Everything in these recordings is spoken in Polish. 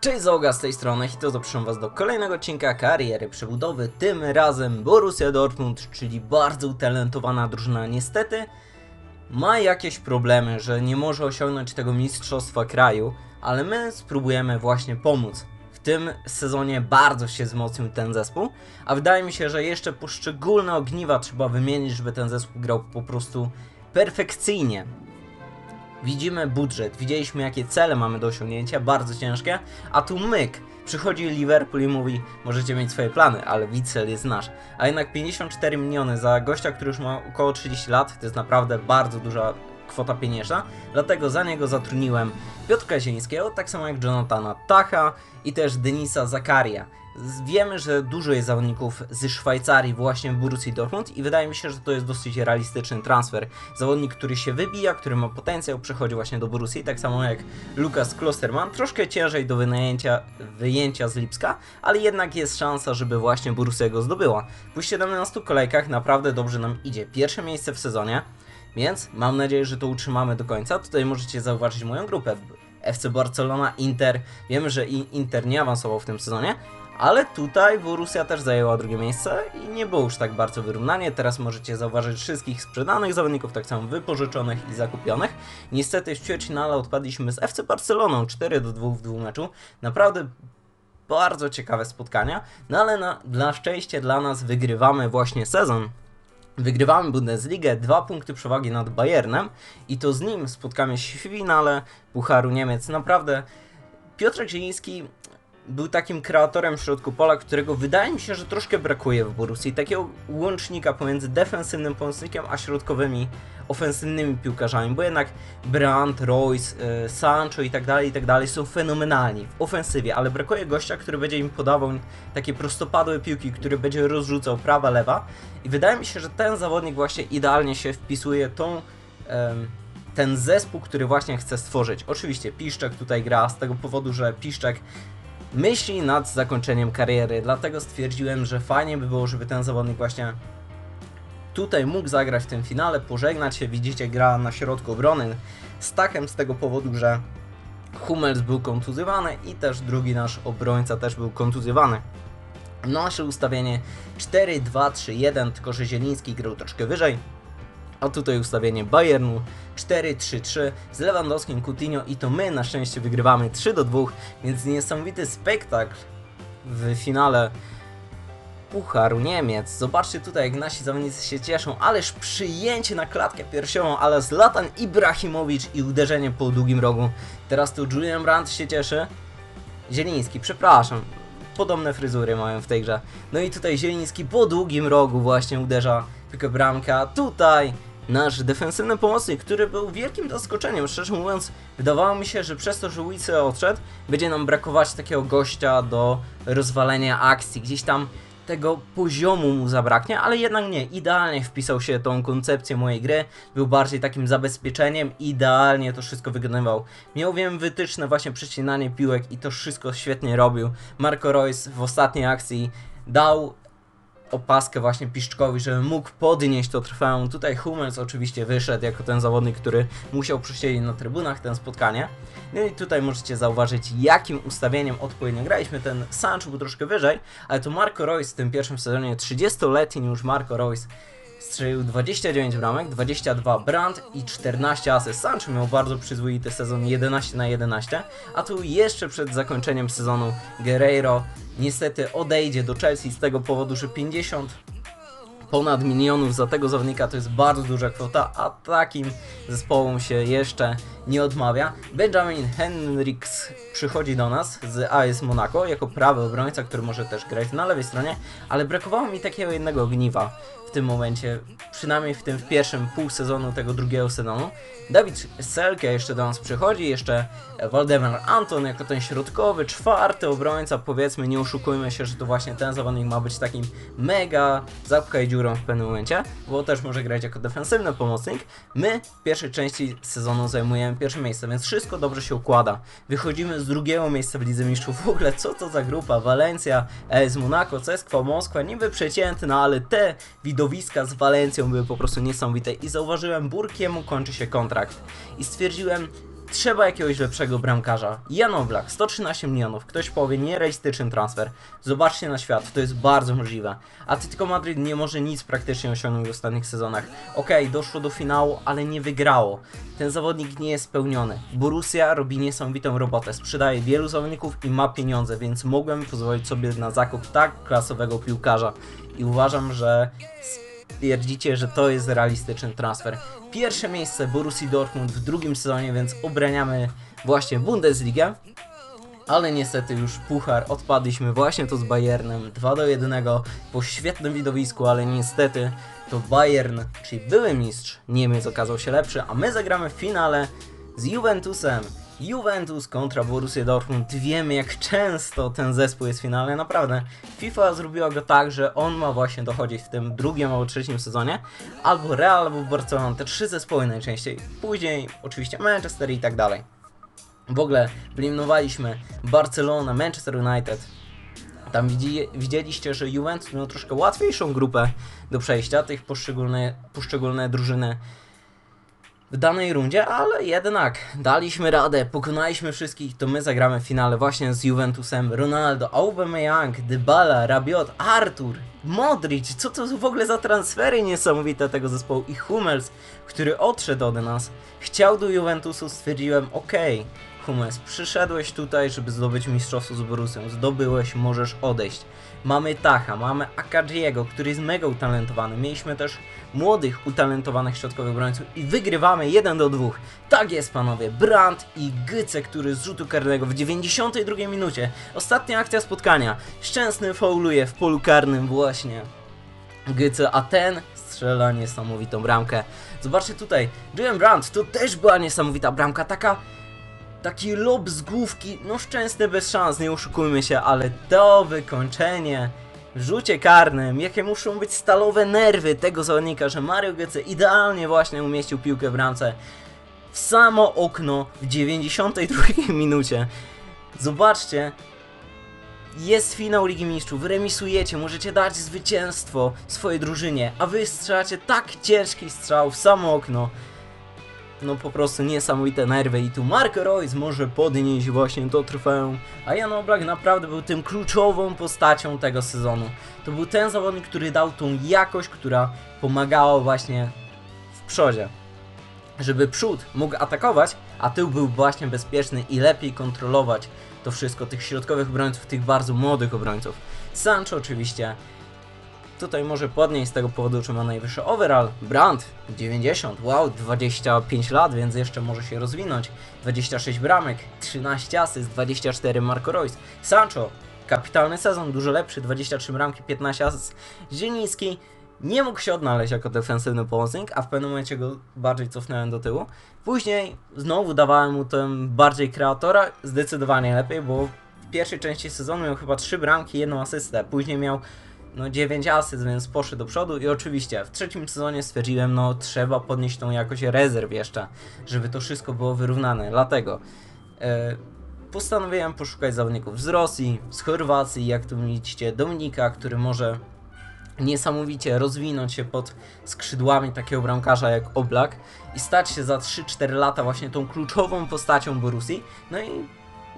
Cześć Zoga z tej strony i to zapraszam was do kolejnego odcinka kariery przebudowy, tym razem Borussia Dortmund, czyli bardzo utalentowana drużyna niestety ma jakieś problemy, że nie może osiągnąć tego mistrzostwa kraju, ale my spróbujemy właśnie pomóc. W tym sezonie bardzo się wzmocnił ten zespół, a wydaje mi się, że jeszcze poszczególne ogniwa trzeba wymienić, żeby ten zespół grał po prostu perfekcyjnie. Widzimy budżet, widzieliśmy jakie cele mamy do osiągnięcia, bardzo ciężkie, a tu myk. Przychodzi Liverpool i mówi, możecie mieć swoje plany, ale cel jest nasz. A jednak 54 miliony za gościa, który już ma około 30 lat, to jest naprawdę bardzo duża kwota pieniężna, dlatego za niego zatrudniłem Piotrka Zielińskiego, tak samo jak Jonathana Tacha i też Denisa Zakaria. Wiemy, że dużo jest zawodników z Szwajcarii właśnie w Borussii Dortmund i wydaje mi się, że to jest dosyć realistyczny transfer. Zawodnik, który się wybija, który ma potencjał, przechodzi właśnie do Borussii, tak samo jak Lukas Klosterman. Troszkę ciężej do wynajęcia, wyjęcia z Lipska, ale jednak jest szansa, żeby właśnie Borussia go zdobyła. Po 17 kolejkach naprawdę dobrze nam idzie. Pierwsze miejsce w sezonie, więc mam nadzieję, że to utrzymamy do końca. Tutaj możecie zauważyć moją grupę. FC Barcelona, Inter. Wiemy, że Inter nie awansował w tym sezonie, ale tutaj Borussia też zajęła drugie miejsce i nie było już tak bardzo wyrównanie. Teraz możecie zauważyć wszystkich sprzedanych zawodników, tak samo wypożyczonych i zakupionych. Niestety w ćwierćfinale odpadliśmy z FC Barceloną 4 do 2 w dwóch meczu. Naprawdę bardzo ciekawe spotkania, no ale na, dla szczęścia dla nas wygrywamy właśnie sezon. Wygrywamy Bundesligę, dwa punkty przewagi nad Bayernem i to z nim spotkamy się w finale Pucharu Niemiec. Naprawdę Piotrek Zieliński był takim kreatorem w środku pola, którego wydaje mi się, że troszkę brakuje w Borussii. Takiego łącznika pomiędzy defensywnym pomocnikiem a środkowymi ofensywnymi piłkarzami, bo jednak Brandt, Royce, y, Sancho i tak dalej, i tak dalej są fenomenalni w ofensywie, ale brakuje gościa, który będzie im podawał takie prostopadłe piłki, który będzie rozrzucał prawa, lewa i wydaje mi się, że ten zawodnik właśnie idealnie się wpisuje tą ten zespół, który właśnie chce stworzyć. Oczywiście Piszczek tutaj gra z tego powodu, że Piszczek myśli nad zakończeniem kariery, dlatego stwierdziłem, że fajnie by było, żeby ten zawodnik właśnie tutaj mógł zagrać w tym finale, pożegnać się. Widzicie, gra na środku obrony z takiem z tego powodu, że Hummels był kontuzjowany i też drugi nasz obrońca też był kontuzjowany. Nasze ustawienie 4-2-3-1, tylko że Zieliński grał troszkę wyżej. A tutaj ustawienie Bayernu 4-3-3 z Lewandowskim, Coutinho i to my na szczęście wygrywamy 3 do 2, więc niesamowity spektakl w finale Pucharu Niemiec. Zobaczcie tutaj, jak nasi zawodnicy się cieszą, ależ przyjęcie na klatkę piersiową, ale Zlatan Ibrahimowicz i uderzenie po długim rogu. Teraz tu Julian Brandt się cieszy. Zieliński, przepraszam. Podobne fryzury mają w tej grze. No i tutaj Zieliński po długim rogu właśnie uderza tylko bramka. Tutaj nasz defensywny pomocnik, który był wielkim zaskoczeniem. Szczerze mówiąc, wydawało mi się, że przez to, że Wice odszedł, będzie nam brakować takiego gościa do rozwalenia akcji. Gdzieś tam tego poziomu mu zabraknie, ale jednak nie. Idealnie wpisał się tą koncepcję mojej gry. Był bardziej takim zabezpieczeniem. Idealnie to wszystko wykonywał. Miał wiem wytyczne właśnie przecinanie piłek i to wszystko świetnie robił. Marco Reus w ostatniej akcji dał opaskę właśnie Piszczkowi, żeby mógł podnieść to trwałą. Tutaj Hummels oczywiście wyszedł jako ten zawodnik, który musiał przesiedzieć na trybunach ten spotkanie. No i tutaj możecie zauważyć, jakim ustawieniem odpowiednio graliśmy. Ten Sancho był troszkę wyżej, ale to Marco Reus w tym pierwszym sezonie, 30-letni już Marco Reus, strzelił 29 bramek, 22 Brandt i 14 asyst. Sancho miał bardzo przyzwoity sezon 11 na 11, a tu jeszcze przed zakończeniem sezonu Guerreiro niestety odejdzie do Chelsea z tego powodu, że 50 ponad milionów za tego zawodnika to jest bardzo duża kwota, a takim zespołom się jeszcze nie odmawia. Benjamin Henriks przychodzi do nas z AS Monaco jako prawy obrońca, który może też grać na lewej stronie, ale brakowało mi takiego jednego ogniwa w tym momencie, przynajmniej w tym w pierwszym pół sezonu tego drugiego sezonu. Dawid Selke jeszcze do nas przychodzi, jeszcze Waldemar Anton jako ten środkowy, czwarty obrońca, powiedzmy, nie oszukujmy się, że to właśnie ten zawodnik ma być takim mega zapchaj dziurą w pewnym momencie, bo też może grać jako defensywny pomocnik. My w pierwszej części sezonu zajmujemy pierwsze miejsce, więc wszystko dobrze się układa. Wychodzimy z drugiego miejsca w Lidze Mistrzów. W ogóle co to za grupa? Valencia, AS Monaco, CSKA Moskwa, niby przeciętna, ale te widowiska z Walencją były po prostu niesamowite i zauważyłem, Burkiemu kończy się kontrakt. I stwierdziłem, Trzeba jakiegoś lepszego bramkarza. Jan Oblak, 113 milionów. Ktoś powie, nierealistyczny transfer. Zobaczcie na świat, to jest bardzo możliwe. Atletico Madryt nie może nic praktycznie osiągnąć w ostatnich sezonach. Okej, doszło do finału, ale nie wygrało. Ten zawodnik nie jest spełniony. Borussia robi niesamowitą robotę, sprzedaje wielu zawodników i ma pieniądze, więc mogłem pozwolić sobie na zakup tak klasowego piłkarza. I uważam, że stwierdzicie, że to jest realistyczny transfer. Pierwsze miejsce Borussii Dortmund w drugim sezonie, więc obraniamy właśnie Bundesligę. Ale niestety już puchar odpadliśmy właśnie to z Bayernem 2 do 1 po świetnym widowisku, ale niestety to Bayern, czyli były mistrz Niemiec okazał się lepszy, a my zagramy w finale z Juventusem. Juventus kontra Borussia Dortmund. Wiemy jak często ten zespół jest w finale, naprawdę. FIFA zrobiła go tak, że on ma właśnie dochodzić w tym drugim albo trzecim sezonie. Albo Real, albo Barcelona, te trzy zespoły najczęściej. Później oczywiście Manchester i tak dalej. W ogóle wyeliminowaliśmy Barcelonę, Manchester United. Tam widzi, widzieliście, że Juventus miał troszkę łatwiejszą grupę do przejścia, tych poszczególne, poszczególne drużyny w danej rundzie, ale jednak daliśmy radę, pokonaliśmy wszystkich, to my zagramy w finale właśnie z Juventusem. Ronaldo, Aubameyang, Dybala, Rabiot, Artur, Modric, co to w ogóle za transfery niesamowite tego zespołu? I Hummels, który odszedł od nas, chciał do Juventusu, stwierdziłem, okej, Hummels, przyszedłeś tutaj, żeby zdobyć mistrzostwo z Borussią, zdobyłeś, możesz odejść. Mamy Tacha, mamy Akadziego, który jest mega utalentowany. Mieliśmy też młodych, utalentowanych środkowych obrońców i wygrywamy 1 do 2. Tak jest, panowie. Brandt i Gyce, który z rzutu karnego w 92 minucie. Ostatnia akcja spotkania. Szczęsny fauluje w polu karnym właśnie. Gyce, a ten strzela niesamowitą bramkę. Zobaczcie tutaj, Julian Brandt, to też była niesamowita bramka, taka taki lob z główki, no szczęsny bez szans, nie oszukujmy się, ale to wykończenie. W rzucie karnym, jakie muszą być stalowe nerwy tego zawodnika, że Mario Götze idealnie właśnie umieścił piłkę w bramce w samo okno w 92 minucie. Zobaczcie, jest finał Ligi Mistrzów, remisujecie, możecie dać zwycięstwo swojej drużynie, a wy strzelacie tak ciężki strzał w samo okno no po prostu niesamowite nerwy i tu Marco Royce może podnieść właśnie to trofeum, a Jan Oblak naprawdę był tym kluczową postacią tego sezonu. To był ten zawodnik, który dał tą jakość, która pomagała właśnie w przodzie. Żeby przód mógł atakować, a tył był właśnie bezpieczny i lepiej kontrolować to wszystko, tych środkowych obrońców, tych bardzo młodych obrońców. Sancho oczywiście Tutaj może podnieść z tego powodu, że ma najwyższy overall. Brandt 90, wow, 25 lat, więc jeszcze może się rozwinąć. 26 bramek, 13 asyst, 24 Marco Reus. Sancho, kapitalny sezon, dużo lepszy, 23 bramki, 15 asyst. Zieliński nie mógł się odnaleźć jako defensywny pomocnik, a w pewnym momencie go bardziej cofnąłem do tyłu. Później znowu dawałem mu ten bardziej kreatora, zdecydowanie lepiej, bo w pierwszej części sezonu miał chyba 3 bramki, jedną asystę. Później miał no 9 asyst, więc poszedł do przodu i oczywiście w trzecim sezonie stwierdziłem, no trzeba podnieść tą jakość rezerw jeszcze, żeby to wszystko było wyrównane. Dlatego e, postanowiłem poszukać zawodników z Rosji, z Chorwacji, jak tu widzicie, Dominika, który może niesamowicie rozwinąć się pod skrzydłami takiego bramkarza jak Oblak i stać się za 3-4 lata właśnie tą kluczową postacią Borussii. No i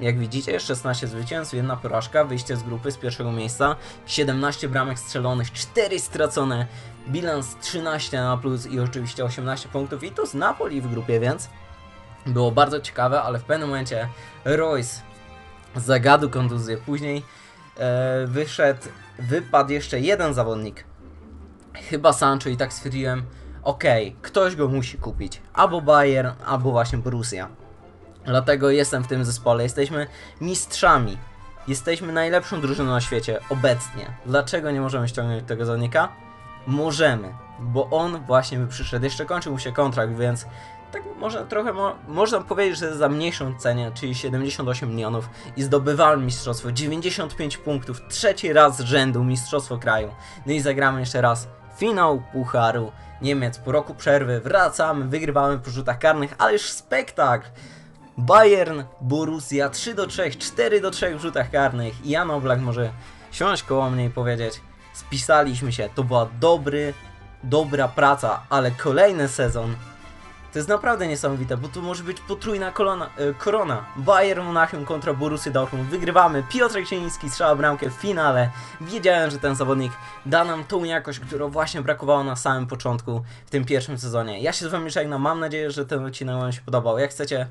jak widzicie, 16 zwycięstw, jedna porażka, wyjście z grupy z pierwszego miejsca, 17 bramek strzelonych, 4 stracone, bilans 13 na plus i oczywiście 18 punktów i to z Napoli w grupie, więc było bardzo ciekawe, ale w pewnym momencie Royce zagadł kontuzję. Później e, wyszedł, wypadł jeszcze jeden zawodnik, chyba Sancho i tak stwierdziłem, okej, ktoś go musi kupić, albo Bayern, albo właśnie Borussia. Dlatego jestem w tym zespole. Jesteśmy mistrzami. Jesteśmy najlepszą drużyną na świecie obecnie. Dlaczego nie możemy ściągnąć tego zawodnika? Możemy, bo on właśnie by przyszedł. Jeszcze kończył mu się kontrakt, więc tak może trochę mo można powiedzieć, że za mniejszą cenę, czyli 78 milionów i zdobywałem mistrzostwo. 95 punktów, trzeci raz z rzędu mistrzostwo kraju. No i zagramy jeszcze raz finał Pucharu Niemiec. Po roku przerwy wracamy, wygrywamy po rzutach karnych, ale już spektakl! Bayern, Borussia 3 do 3, 4 do 3 w rzutach karnych i Jan Oblak może siąść koło mnie i powiedzieć spisaliśmy się, to była dobry, dobra praca, ale kolejny sezon To jest naprawdę niesamowite, bo tu może być potrójna kolona, e, korona. Bayern Monachium kontra Borussia Dortmund. Wygrywamy. Piotrek Sieniński strzała bramkę w finale. Wiedziałem, że ten zawodnik da nam tą jakość, którą właśnie brakowało na samym początku w tym pierwszym sezonie. Ja się z wami żegnam. Mam nadzieję, że ten odcinek wam się podobał. Jak chcecie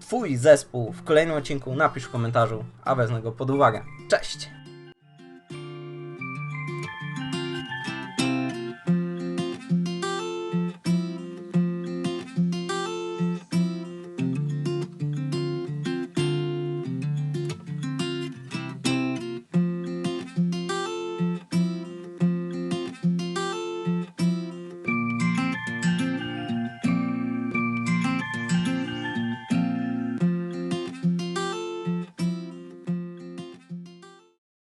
twój zespół w kolejnym odcinku, napisz w komentarzu, a wezmę go pod uwagę. Cześć!